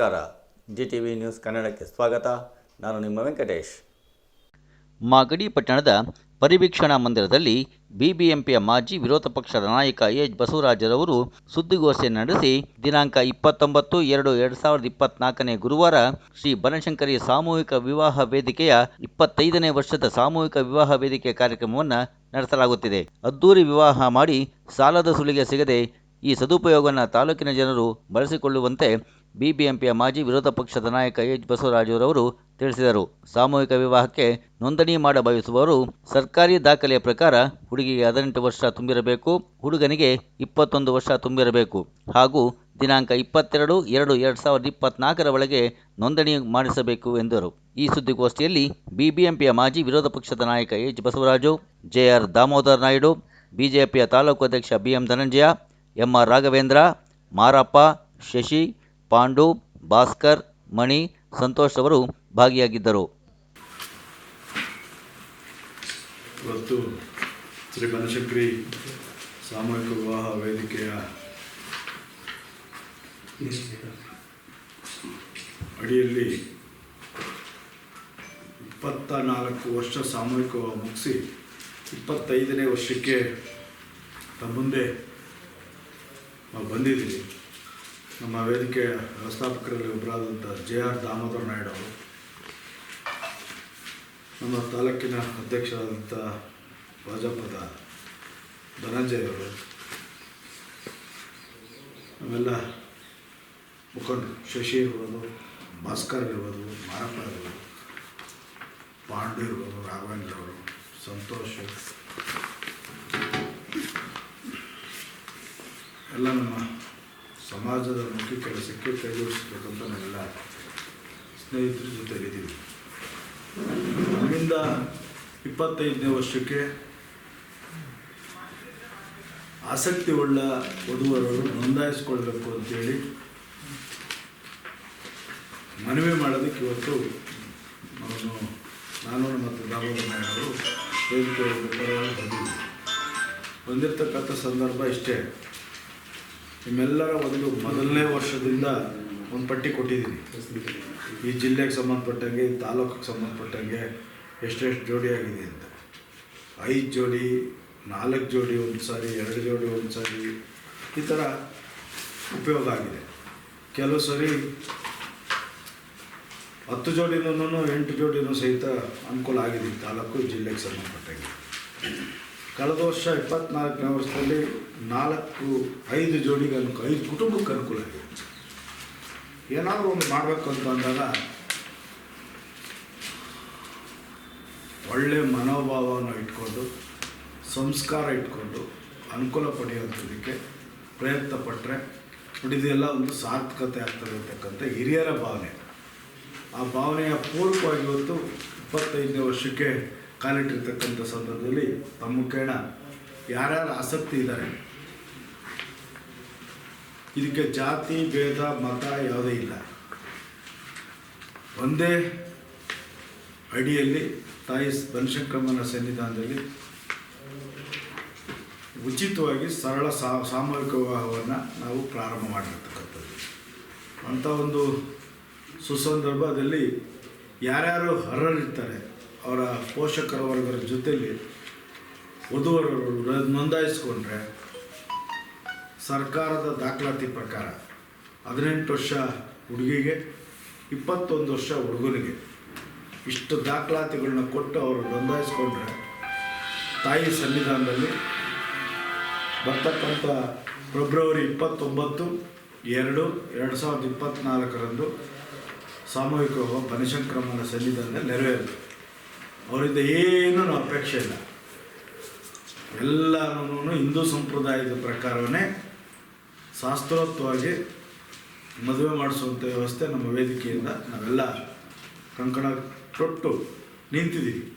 ನಮಸ್ಕಾರ. G T V news ಕನ್ನಡಕ್ಕೆ ಸ್ವಾಗತ. ನಾನು ನಿಮ್ಮ ವೆಂಕಟೇಶ್. ಮಾಗಡಿ ಪಟ್ಟಣದ ಪರಿವೀಕ್ಷಣಾ ಮಂದಿರದಲ್ಲಿ ಬಿಬಿಎಂಪಿಯ ಮಾಜಿ ವಿರೋಧ ಪಕ್ಷದ ನಾಯಕ ಎಚ್ ಬಸವರಾಜರವರು ಸುದ್ದಿಗೋಷ್ಠಿ ನಡೆಸಿ ದಿನಾಂಕ ಇಪ್ಪತ್ತೊಂಬತ್ತು ಎರಡು ಎರಡು ಸಾವಿರದ ಇಪ್ಪತ್ನಾಲ್ಕನೇ ಗುರುವಾರ ಶ್ರೀ ಬನಶಂಕರಿ ಸಾಮೂಹಿಕ ವಿವಾಹ ವೇದಿಕೆಯ ಇಪ್ಪತ್ತೈದನೇ ವರ್ಷದ ಸಾಮೂಹಿಕ ವಿವಾಹ ವೇದಿಕೆ ಕಾರ್ಯಕ್ರಮವನ್ನು ನಡೆಸಲಾಗುತ್ತಿದೆ. ಅದ್ದೂರಿ ವಿವಾಹ ಮಾಡಿ ಸಾಲದ ಸುಳಿಗೆ ಸಿಗದೆ ಈ ಸದುಪಯೋಗವನ್ನು ತಾಲೂಕಿನ ಜನರು ಬಳಸಿಕೊಳ್ಳುವಂತೆ ಬಿಬಿಎಂಪಿಯ ಮಾಜಿ ವಿರೋಧ ಪಕ್ಷದ ನಾಯಕ ಎಚ್ ಬಸವರಾಜುರವರು ತಿಳಿಸಿದರು. ಸಾಮೂಹಿಕ ವಿವಾಹಕ್ಕೆ ನೋಂದಣಿ ಮಾಡ ಬಯಸುವವರು ಸರ್ಕಾರಿ ದಾಖಲೆಯ ಪ್ರಕಾರ ಹುಡುಗಿಗೆ ಹದಿನೆಂಟು ವರ್ಷ ತುಂಬಿರಬೇಕು, ಹುಡುಗನಿಗೆ ಇಪ್ಪತ್ತೊಂದು ವರ್ಷ ತುಂಬಿರಬೇಕು ಹಾಗೂ ದಿನಾಂಕ ಇಪ್ಪತ್ತೆರಡು ಎರಡು ಎರಡು ಸಾವಿರದ ಇಪ್ಪತ್ನಾಲ್ಕರ ಒಳಗೆ ನೋಂದಣಿ ಮಾಡಿಸಬೇಕು ಎಂದರು. ಈ ಸುದ್ದಿಗೋಷ್ಠಿಯಲ್ಲಿ ಬಿಬಿಎಂಪಿಯ ಮಾಜಿ ವಿರೋಧ ಪಕ್ಷದ ನಾಯಕ H Basavaraju, J R Damodar Naidu, ಬಿಜೆಪಿಯ ತಾಲೂಕು ಅಧ್ಯಕ್ಷ B M Dhananjaya, M R Raghavendra, Marappa, Shashi Pandu, Bhaskar, Mani, Santosh ಅವರು ಭಾಗಿಯಾಗಿದ್ದರು. ಇವತ್ತು ಶ್ರೀ ಬನಶಂಕರಿ ಸಾಮೂಹಿಕ ವಿವಾಹ ವೇದಿಕೆಯ ಅಡಿಯಲ್ಲಿ ಇಪ್ಪತ್ತ ನಾಲ್ಕು ವರ್ಷ ಸಾಮೂಹಿಕ ಮುಗಿಸಿ ಇಪ್ಪತ್ತೈದನೇ ವರ್ಷಕ್ಕೆ ತಮ್ಮ ಮುಂದೆ ನಾವು ಬಂದಿದ್ದೀವಿ. ನಮ್ಮ ವೇದಿಕೆಯ ವ್ಯವಸ್ಥಾಪಕರಲ್ಲಿ ಒಬ್ಬರಾದಂಥ ಜೆ ಆರ್ ದಾಮೋದರ ನಾಯ್ಡು ಅವರು. ನಮ್ಮ ತಾಲೂಕಿನ ಅಧ್ಯಕ್ಷರಾದಂಥ ಭಾಜಪದ ಧನಂಜಯ ಅವರು. ನಮ್ಮೆಲ್ಲ ಮುಖಂಡರು ಶಶಿ ಇರ್ಬೋದು, ಭಾಸ್ಕರ್ ಇರ್ಬೋದು, ಮಾರಪ್ಪ ಇರ್ಬೋದು, ಪಾಂಡು ಇರ್ಬೋದು, ರಾಘವೇಂದ್ರ ಅವರು, ಸಂತೋಷ್. ಎಲ್ಲ ನಮ್ಮ ಸಮಾಜದ ಮುಖ್ಯ ಕೆಲಸಕ್ಕೆ ಕೈಗೂಡಿಸ್ಬೇಕಂತ ನಾವೆಲ್ಲ ಸ್ನೇಹಿತರ ಜೊತೆಲಿದ್ದೀವಿ ನಮ್ಮಿಂದ ಇಪ್ಪತ್ತೈದನೇ ವರ್ಷಕ್ಕೆ ಆಸಕ್ತಿ ಉಳ್ಳ ವಧುವರರು ನೋಂದಾಯಿಸ್ಕೊಳ್ಬೇಕು ಅಂತೇಳಿ ಮನವಿ ಮಾಡೋದಕ್ಕೆ ಇವತ್ತು ನಾನು ನಾನು ಮತ್ತು ದಾಮೋದರ ನಾಯಕರು ವೇದಿಕೆ ಬಂದಿರತಕ್ಕಂಥ ಸಂದರ್ಭ ಇಷ್ಟೇ. ನಿಮ್ಮೆಲ್ಲರ ಒಂದು ಮೊದಲನೇ ವರ್ಷದಿಂದ ಒಂದು ಪಟ್ಟಿ ಕೊಟ್ಟಿದ್ದೀನಿ. ಈ ಜಿಲ್ಲೆಗೆ ಸಂಬಂಧಪಟ್ಟಂಗೆ, ಈ ತಾಲೂಕಿಗೆ ಸಂಬಂಧಪಟ್ಟಂಗೆ ಎಷ್ಟೆಷ್ಟು ಜೋಡಿ ಆಗಿದೆ ಅಂತ. ಐದು ಜೋಡಿ, ನಾಲ್ಕು ಜೋಡಿ, ಒಂದು ಸಾರಿ, ಎರಡು ಜೋಡಿ, ಒಂದು ಸಾರಿ ಈ ಥರ ಉಪಯೋಗ ಆಗಿದೆ. ಕೆಲವು ಸರಿ ಹತ್ತು ಜೋಡಿನೂ ಎಂಟು ಜೋಡಿನೂ ಸಹಿತ ಅನುಕೂಲ ಆಗಿದೆ ತಾಲೂಕು, ಜಿಲ್ಲೆಗೆ ಸಂಬಂಧಪಟ್ಟಂಗೆ. ಕಳೆದ ವರ್ಷ ಇಪ್ಪತ್ನಾಲ್ಕನೇ ವರ್ಷದಲ್ಲಿ ನಾಲ್ಕು, ಐದು ಜೋಡಿಗೆ ಅನುಕೂಲ ಐದು ಕುಟುಂಬಕ್ಕೆ ಅನುಕೂಲ ಆಗಿದೆ. ಏನಾದರೂ ಒಂದು ಮಾಡಬೇಕು ಅಂತ ಅಂದಾಗ ಒಳ್ಳೆ ಮನೋಭಾವವನ್ನು ಇಟ್ಕೊಂಡು, ಸಂಸ್ಕಾರ ಇಟ್ಕೊಂಡು, ಅನುಕೂಲ ಪಡೆಯುವಂಥದಕ್ಕೆ ಪ್ರಯತ್ನ ಪಟ್ಟರೆ ಇದೆಲ್ಲ ಒಂದು ಸಾರ್ಥಕತೆ ಆಗ್ತದೆ ಅಂತಕ್ಕಂಥ ಹಿರಿಯರ ಭಾವನೆ. ಆ ಭಾವನೆಯ ಪೂರ್ವಕವಾಗಿ ಇವತ್ತು ಇಪ್ಪತ್ತೈದನೇ ವರ್ಷಕ್ಕೆ ಕಾಲಿಟ್ಟಿರ್ತಕ್ಕಂಥ ಸಂದರ್ಭದಲ್ಲಿ ತಮ್ಮ ಮುಖೇಣ ಯಾರ್ಯಾರು ಆಸಕ್ತಿ ಇದ್ದಾರೆ? ಇದಕ್ಕೆ ಜಾತಿ, ಭೇದ, ಮತ ಯಾವುದೇ ಇಲ್ಲ. ಒಂದೇ ಅಡಿಯಲ್ಲಿ ತಾಯಿ ಬನಶಂಕರಮ್ಮನ ಸನ್ನಿಧಾನದಲ್ಲಿ ಉಚಿತವಾಗಿ ಸರಳ ಸಾಮೂಹಿಕ ವಿವಾಹವನ್ನು ನಾವು ಪ್ರಾರಂಭ ಮಾಡಿರ್ತಕ್ಕಂಥದ್ದು. ಅಂಥ ಒಂದು ಸುಸಂದರ್ಭದಲ್ಲಿ ಯಾರ್ಯಾರು ಅರ್ಹರಿರ್ತಾರೆ? ಅವರ ಪೋಷಕರ ವರ್ಗದ ಜೊತೆಯಲ್ಲಿ ವಧುವರರು ನೋಂದಾಯಿಸ್ಕೊಂಡ್ರೆ ಸರ್ಕಾರದ ದಾಖಲಾತಿ ಪ್ರಕಾರ ಹದಿನೆಂಟು ವರ್ಷ ಹುಡುಗಿಗೆ, ಇಪ್ಪತ್ತೊಂದು ವರ್ಷ ಹುಡುಗನಿಗೆ ಇಷ್ಟು ದಾಖಲಾತಿಗಳನ್ನ ಕೊಟ್ಟು ಅವರು ನೋಂದಾಯಿಸ್ಕೊಂಡ್ರೆ ತಾಯಿ ಸನ್ನಿಧಾನದಲ್ಲಿ ಬರ್ತಕ್ಕಂಥ ಫೆಬ್ರವರಿ ಇಪ್ಪತ್ತೊಂಬತ್ತು, ಎರಡು ಎರಡು ಸಾವಿರದ ಇಪ್ಪತ್ತ್ನಾಲ್ಕರಂದು ಸಾಮೂಹಿಕ ಬನಿಶಂಕ್ರಮಣ ಸನ್ನಿಧಾನದಲ್ಲಿ ನೆರವೇರುತ್ತೆ. ಅವರಿಂದ ಏನೂ ಅಪೇಕ್ಷೆ ಇಲ್ಲ. ಎಲ್ಲರೂ ಹಿಂದೂ ಸಂಪ್ರದಾಯದ ಪ್ರಕಾರವೇ ಶಾಸ್ತ್ರೋಕ್ತವಾಗಿ ಮದುವೆ ಮಾಡಿಸುವಂಥ ವ್ಯವಸ್ಥೆ ನಮ್ಮ ವೇದಿಕೆಯಿಂದ ನಾವೆಲ್ಲ ಕಂಕಣ ತೊಟ್ಟು ನಿಂತಿದ್ದೀವಿ.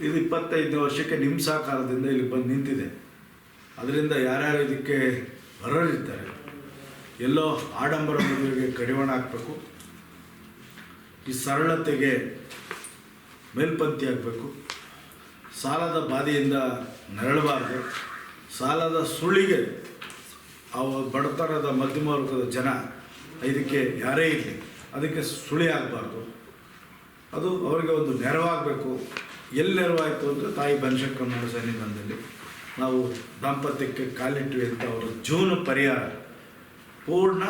ಇದು ಇಪ್ಪತ್ತೈದನೇ ವರ್ಷಕ್ಕೆ ನಿಮ್ಮ ಸಹಕಾರದಿಂದ ಇಲ್ಲಿ ಬಂದು ನಿಂತಿದೆ. ಅದರಿಂದ ಯಾರ್ಯಾರು ಇದಕ್ಕೆ ಬರೋರಿರ್ತಾರೆ? ಎಲ್ಲೋ ಆಡಂಬರ ಮದುವೆಗೆ ಕಡಿವಾಣ ಹಾಕಬೇಕು. ಈ ಸರಳತೆಗೆ ಮೇಲ್ಪಂಕ್ತಿ ಆಗಬೇಕು. ಸಾಲದ ಬಾಧೆಯಿಂದ ನರಳಬಾರ್ದು. ಸಾಲದ ಸುಳಿಗೆ ಅವ ಬಡತನದ ಮಧ್ಯಮ ವರ್ಗದ ಜನ ಇದಕ್ಕೆ ಯಾರೇ ಇರಲಿ, ಅದಕ್ಕೆ ಸುಳಿ ಆಗಬಾರ್ದು. ಅದು ಅವರಿಗೆ ಒಂದು ನೆರವಾಗಬೇಕು. ಎಲ್ಲಿ ನೆರವಾಯಿತು ಅಂದರೆ ತಾಯಿ ಬನಶಂಕರಮ್ಮನ ಸನ್ನಿಧಾನದಲ್ಲಿ. ನಾವು ದಾಂಪತ್ಯಕ್ಕೆ ಕಾಲಿಟ್ಟಿವೆ ಅಂತ ಅವರ ಜೀವನ ಪರಿಹಾರ. ಪೂರ್ಣ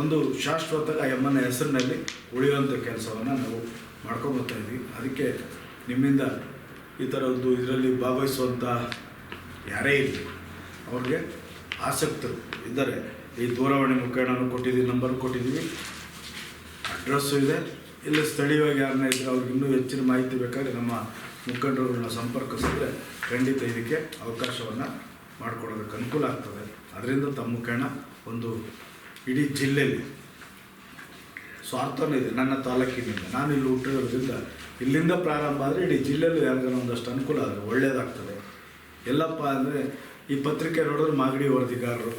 ಒಂದು ಶಾಶ್ವತ ಎಮ್ಮನ ಹೆಸರಿನಲ್ಲಿ ಉಳಿಯುವಂಥ ಕೆಲಸವನ್ನು ನಾವು ಮಾಡ್ಕೊಂಬರ್ತಾ ಇದ್ವಿ. ಅದಕ್ಕೆ ನಿಮ್ಮಿಂದ ಈ ಥರ ಒಂದು ಇದರಲ್ಲಿ ಭಾಗವಹಿಸುವಂಥ ಯಾರೇ ಇರಲಿ, ಅವ್ರಿಗೆ ಆಸಕ್ತರು ಇದ್ದಾರೆ. ಈ ದೂರವಾಣಿ ಮುಖೇಣನೂ ಕೊಟ್ಟಿದ್ದೀವಿ ನಂಬರ್ ಕೊಟ್ಟಿದ್ದೀವಿ. ಅಡ್ರೆಸ್ಸು ಇದೆ. ಇಲ್ಲ, ಸ್ಥಳೀಯವಾಗಿ ಯಾರನ್ನ ಇದ್ದರೆ ಅವ್ರಿಗೆ ಇನ್ನೂ ಹೆಚ್ಚಿನ ಮಾಹಿತಿ ಬೇಕಾದರೆ ನಮ್ಮ ಮುಖಂಡರುಗಳನ್ನ ಸಂಪರ್ಕಿಸಿದ್ರೆ ಖಂಡಿತ ಇದಕ್ಕೆ ಅವಕಾಶವನ್ನು ಮಾಡಿಕೊಡೋದಕ್ಕೆ ಅನುಕೂಲ ಆಗ್ತದೆ. ಅದರಿಂದ ತಮ್ಮ ಮುಖೇಣ ಒಂದು ಇಡೀ ಜಿಲ್ಲೆಯಲ್ಲಿ ಸ್ವಾರ್ಥನೂ ಇದೆ, ನನ್ನ ತಾಲೂಕಿನಿಂದ. ನಾನು ಇಲ್ಲಿ ಹುಟ್ಟಿರೋದ್ರಿಂದ ಇಲ್ಲಿಂದ ಪ್ರಾರಂಭ ಆದರೆ ಇಡೀ ಜಿಲ್ಲೆಯಲ್ಲೂ ಯಾರಿಗಾರ ಒಂದಷ್ಟು ಅನುಕೂಲ ಆದರೆ ಒಳ್ಳೆಯದಾಗ್ತದೆ ಎಲ್ಲಪ್ಪ ಅಂದರೆ ಈ ಪತ್ರಿಕೆ ನೋಡಿದ್ರೆ ಮಾಗಡಿ ವರದಿಗಾರರು,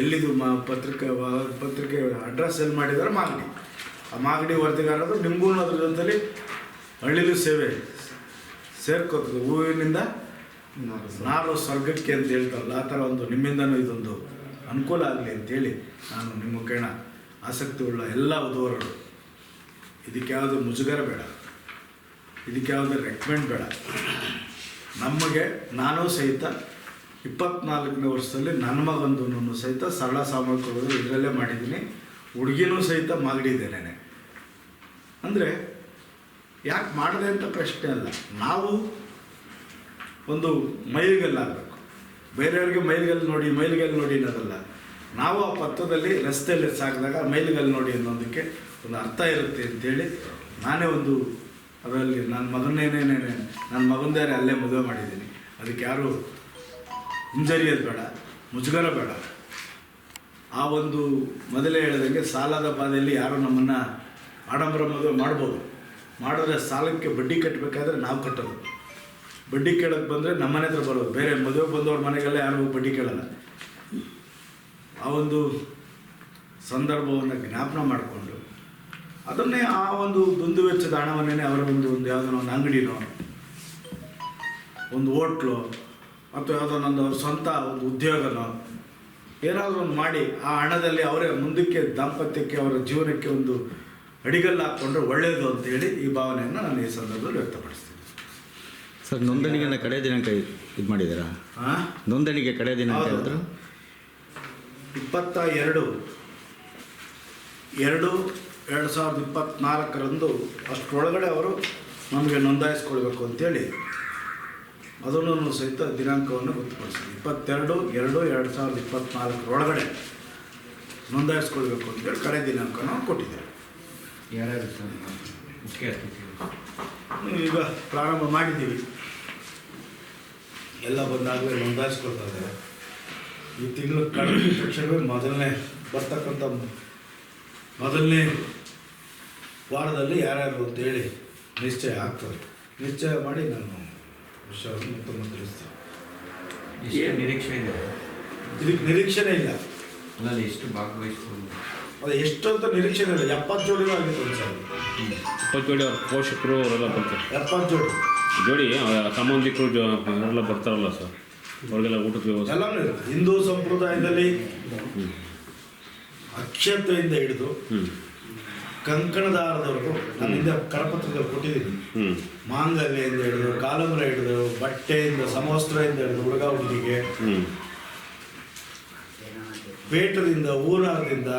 ಎಲ್ಲಿದು ಮಾ ಪತ್ರಿಕೆ ಪತ್ರಿಕೆ ಅಡ್ರೆಸ್ ಎಲ್ಲಿ ಮಾಡಿದ್ದಾರೆ ಮಾಗಡಿ. ಆ ಮಾಗಡಿ ವರದಿಗಾರರು ನಿಮಗೂ ಅದ್ರ ಜೊತೆಲಿ ಹಳ್ಳಿದು ಸೇವೆ ಸೇರ್ಕೋತದೆ. ಹೂವಿನಿಂದ ನಾರು ಸ್ವರ್ಗಕ್ಕೆ ಅಂತ ಹೇಳ್ತಾರಲ್ಲ, ಆ ಥರ ಒಂದು ನಿಮ್ಮಿಂದನೂ ಇದೊಂದು ಅನುಕೂಲ ಆಗಲಿ ಅಂತೇಳಿ ನಾನು ನಿಮ್ಮ ಮುಖೇಣ ಆಸಕ್ತಿ ಉಳ್ಳ ಎಲ್ಲ ಉದವರರು ಇದಕ್ಕೆ ಯಾವುದು ಮುಜುಗರ ಬೇಡ. ಇದಕ್ಕೆ ಯಾವುದು ರೆಕಮೆಂಡ್ ಬೇಡ. ನಮಗೆ, ನಾನು ಸಹಿತ ಇಪ್ಪತ್ನಾಲ್ಕನೇ ವರ್ಷದಲ್ಲಿ ನನ್ನ ಮಗಂದೂ ಸಹಿತ ಸರಳ ಸಾಮರ್ಥ್ಯಗಳು ಇದರಲ್ಲೇ ಮಾಡಿದ್ದೀನಿ. ಹುಡುಗಿನೂ ಸಹಿತ ಮಾಗಡಿದ್ದೇನೆ ಅಂದರೆ, ಯಾಕೆ ಮಾಡಿದೆ ಅಂತ ಪ್ರಶ್ನೆ ಅಲ್ಲ. ನಾವು ಒಂದು ಮೈಲಿಗಲ್ಲಾಗಬೇಕು ಬೇರೆಯವ್ರಿಗೆ ಮೈಲಿಗಲ್ಲಿ ನೋಡಿ ಮೈಲಿಗಲ್ಲಿ ನೋಡಿ ಅನ್ನೋದಲ್ಲ. ನಾವು ಆ ಪತ್ರದಲ್ಲಿ ರಸ್ತೆಯಲ್ಲಿ ಸಾಕಿದಾಗ ಮೈಲಿಗಲ್ಲಿ ನೋಡಿ ಅನ್ನೋದಕ್ಕೆ ಒಂದು ಅರ್ಥ ಇರುತ್ತೆ ಅಂತೇಳಿ ನಾನೇ ಒಂದು ಅದರಲ್ಲಿ ನನ್ನ ಮೊದಲನೇನೇ ನನ್ನ ಮಗಂದೇ ಅಲ್ಲೇ ಮದುವೆ ಮಾಡಿದ್ದೀನಿ. ಅದಕ್ಕೆ ಯಾರು ಹಿಂಜರಿಯೋದು ಬೇಡ, ಮುಜುಗರ ಬೇಡ. ಆ ಒಂದು ಮೊದಲೇ ಹೇಳಿದಂಗೆ ಸಾಲದ ಬಾಧೆಯಲ್ಲಿ ಯಾರು ನಮ್ಮನ್ನು ಆಡಂಬರ ಮದುವೆ ಮಾಡ್ಬೋದು. ಮಾಡಿದ್ರೆ ಸಾಲಕ್ಕೆ ಬಡ್ಡಿ ಕಟ್ಟಬೇಕಾದ್ರೆ ನಾವು ಕಟ್ಟೋದು. ಬಡ್ಡಿ ಕೇಳೋಕ್ಕೆ ಬಂದರೆ ನಮ್ಮನೆ ಹತ್ರ ಬರೋದು. ಬೇರೆ ಮದುವೆ ಬಂದವ್ರ ಮನೆಗೆಲ್ಲ ಯಾರು ಬಡ್ಡಿ ಕೇಳಲ್ಲ. ಆ ಒಂದು ಸಂದರ್ಭವನ್ನು ಜ್ಞಾಪನ ಮಾಡಿಕೊಂಡು ಅದನ್ನೇ ಆ ಒಂದು ದುಂದು ವೆಚ್ಚದ ಹಣವನ್ನೇ ಅವರ ಒಂದು ಒಂದು ಯಾವುದೋ ಒಂದು ಅಂಗಡಿನೋ ಒಂದು ಹೋಟ್ಲು ಅಥವಾ ಯಾವುದೋ ಒಂದು ಅವ್ರ ಸ್ವಂತ ಒಂದು ಉದ್ಯೋಗನೋ ಏನಾದರೂ ಒಂದು ಮಾಡಿ ಆ ಹಣದಲ್ಲಿ ಅವರೇ ಮುಂದಕ್ಕೆ ದಾಂಪತ್ಯಕ್ಕೆ ಅವರ ಜೀವನಕ್ಕೆ ಒಂದು ಅಡಿಗಲ್ಲ ಹಾಕ್ಕೊಂಡ್ರೆ ಒಳ್ಳೆಯದು ಅಂತೇಳಿ ಈ ಭಾವನೆಯನ್ನು ನಾನು ಈ ಸಂದರ್ಭದಲ್ಲಿ ವ್ಯಕ್ತಪಡಿಸ್ತೀನಿ. ಸರ್ ನೋಂದಣಿಗೆ ಕಡೆ ದಿನಾಂಕ ಇದು ಮಾಡಿದ್ದೀರಾ? ಹಾಂ ನೋಂದಣಿಗೆ ಕಡೆ ದಿನಾಂಕ ಇಪ್ಪತ್ತ ಎರಡು ಎರಡು ಎರಡು ಸಾವಿರದ ಇಪ್ಪತ್ತ್ನಾಲ್ಕರಂದು ಅಷ್ಟರೊಳಗಡೆ ಅವರು ನಮಗೆ ನೋಂದಾಯಿಸ್ಕೊಳ್ಬೇಕು ಅಂತೇಳಿ ಅದನ್ನು ಸಹಿತ ದಿನಾಂಕವನ್ನು ಗೊತ್ತುಪಡಿಸಿದೆ ಇಪ್ಪತ್ತೆರಡು ಎರಡು ಎರಡು ಸಾವಿರದ ಇಪ್ಪತ್ತ್ನಾಲ್ಕರೊಳಗಡೆ ನೋಂದಾಯಿಸ್ಕೊಳ್ಬೇಕು ಅಂತೇಳಿ ಕಡೆ ದಿನಾಂಕನ ಕೊಟ್ಟಿದ್ದಾರೆ. ಯಾರ್ಯಾರು ಮುಖ್ಯ ಈಗ ಪ್ರಾರಂಭ ಮಾಡಿದ್ದೀವಿ. ಎಲ್ಲ ಬಂದಾಗಲೇ ನೋಂದಾಯಿಸ್ಕೊಳ್ತಾ ಇದ್ದಾರೆ. ಈ ತಿಂಗಳು ಕಳೆದ ತಕ್ಷಣವೇ ಮೊದಲನೇ ಬರ್ತಕ್ಕಂಥ ಮೊದಲನೇ ವಾರದಲ್ಲಿ ಯಾರ್ಯಾರು ಅಂತೇಳಿ ನಿಶ್ಚಯ ಆಗ್ತದೆ. ನಿಶ್ಚಯ ಮಾಡಿ ನಾನು ವಿಷಯವನ್ನು ಮತ್ತೊಮ್ಮೆ ತಿಳಿಸ್ತೀನಿ. ಏನು? ನಿರೀಕ್ಷೆ ಇದೆ? ಇದಕ್ಕೆ ನಿರೀಕ್ಷೆನೇ ಇಲ್ಲ. ನಾನು ಎಷ್ಟು ಭಾಗವಹಿಸ್ಬೋದು? ಅದು ಎಷ್ಟು ಅಂತ ನಿರೀಕ್ಷೆನೇ ಇಲ್ಲ. ಎಪ್ಪತ್ತು ಜೋಡಿ ಆಗಿತ್ತು ಒಂದು ಸಲ. ಇಪ್ಪತ್ತು ಜೋಡಿ ಅವ್ರ ಪೋಷಕರು ಅವರೆಲ್ಲ ಬರ್ತಾರೆ. ಎಪ್ಪತ್ತು ಜೋಡಿ. ಜೋಡಿ ಅವ್ರ ಸಂಬಂಧಿಕರು ಜೋ- ಅವರೆಲ್ಲ ಬರ್ತಾರಲ್ಲ ಸರ್? ಅವ್ರಿಗೆಲ್ಲ ಊಟದ ವ್ಯವಸ್ಥೆ. ಎಲ್ಲನೂ ಇರುತ್ತೆ ಹಿಂದೂ ಸಂಪ್ರದಾಯದಲ್ಲಿ ಅಕ್ಷತೆಯಿಂದ ಹಿಡಿದು ಕಂಕಣದಾರದವರೆಗೂ ನಾನು ಹಿಂದೆ ಕರಪತ್ರದಲ್ಲಿ ಕೊಟ್ಟಿದ್ದೀನಿ. ಹ್ಞೂ ಮಾಂಗಲ್ಯದಿಂದ ಹಿಡಿದು ಕಾಲಂಬ್ರ ಹಿಡಿದು ಬಟ್ಟೆಯಿಂದ ಸಮವಸ್ತ್ರದಿಂದ ಹಿಡಿದು ಹುಡುಗ ಹುಡುಗಿಗೆ ಹ್ಞೂ ಪೇಟದಿಂದ ಊರಾರದಿಂದ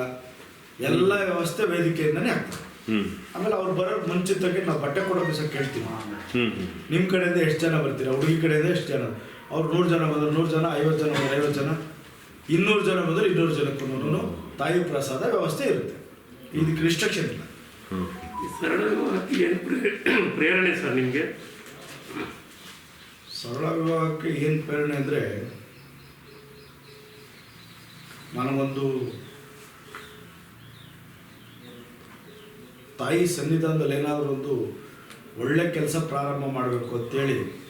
ಎಲ್ಲ ವ್ಯವಸ್ಥೆ ವೇದಿಕೆಯಿಂದನೇ ಆಗ್ತದೆ. ಹ್ಞೂ ಆಮೇಲೆ ಅವ್ರು ಬರೋ ಮುಂಚಿತಕ್ಕೆ ನಾವು ಬಟ್ಟೆ ಕೊಡೋ ದಿವಸ ಕೇಳ್ತೀವಿ ಹ್ಞೂ ನಿಮ್ಮ ಕಡೆಯಿಂದ ಎಷ್ಟು ಜನ ಬರ್ತೀರಾ? ಹುಡುಗಿ ಕಡೆಯಿಂದ ಎಷ್ಟು ಜನ? ಅವ್ರು ನೂರು ಜನ ಬಂದ್ರೆ ನೂರು ಜನ ಐವತ್ತು ಜನ ಬಂದ್ರೆ ಐವತ್ತು ಜನ. ಇನ್ನೂರು ಜನ ಬಂದರೆ ಇನ್ನೂರು ಜನಕ್ಕೂ ತಾಯಿ ಪ್ರಸಾದ ವ್ಯವಸ್ಥೆ ಇರುತ್ತೆ. ಇದಕ್ಕೆ ರಿಸ್ಟ್ರಿಕ್ಷನ್ ಇಲ್ಲ. ಏನು ಪ್ರೇ- ಪ್ರೇರಣೆ ಸರ್ ನಿಮಗೆ? ಸರಳ ವಿವಾಹಕ್ಕೆ ಏನು ಪ್ರೇರಣೆ ಅಂದರೆ ನನಗೊಂದು ತಾಯಿ ಸನ್ನಿಧಾನದಲ್ಲಿ ಏನಾದರೂ ಒಂದು ಒಳ್ಳೆ ಕೆಲಸ ಪ್ರಾರಂಭ ಮಾಡಬೇಕು ಅಂತೇಳಿ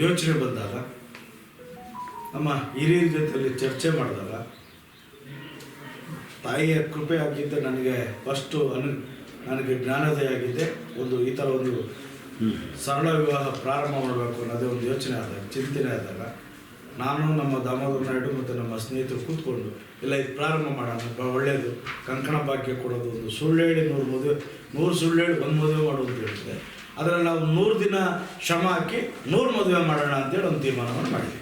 ಯೋಚನೆ ಬಂದಾಗ ನಮ್ಮ ಹಿರಿಯರ ಜೊತೆಯಲ್ಲಿ ಚರ್ಚೆ ಮಾಡಿದಾಗ, ತಾಯಿಯ ಕೃಪೆ ಆಗಿದ್ದೆ ನನಗೆ ಫಸ್ಟು ಅನು, ನನಗೆ ಜ್ಞಾನೋದಯ ಆಗಿದ್ದೆ ಒಂದು ಈ ಥರ ಒಂದು ಸರಳ ವಿವಾಹ ಪ್ರಾರಂಭ ಮಾಡಬೇಕು ಅನ್ನೋದೇ ಒಂದು ಯೋಚನೆ ಆದಾಗ, ಚಿಂತನೆ ಆದಾಗ, ನಾನು ನಮ್ಮ ದಾಮೋದರ ನಾಯ್ಡು ಮತ್ತು ನಮ್ಮ ಸ್ನೇಹಿತರು ಕೂತ್ಕೊಂಡು, ಇಲ್ಲ, ಇದು ಪ್ರಾರಂಭ ಮಾಡೋಣ ಒಳ್ಳೆಯದು ಕಂಕಣ ಭಾಗ್ಯ ಕೊಡೋದು, ಒಂದು ಸುಳ್ಳೇಳಿ ನೂರು ಮದುವೆ, ನೂರು ಸುಳ್ಳು ಹೇಳಿ ಒಂದು ಮದುವೆ ಮಾಡೋದು ಅಂತ ಹೇಳಿದ್ರೆ ಅದರಲ್ಲಿ ನಾವು ನೂರು ದಿನ ಶ್ರಮ ಹಾಕಿ ನೂರು ಮದುವೆ ಮಾಡೋಣ ಅಂತೇಳಿ ಒಂದು ತೀರ್ಮಾನವನ್ನು ಮಾಡಿದ್ವಿ.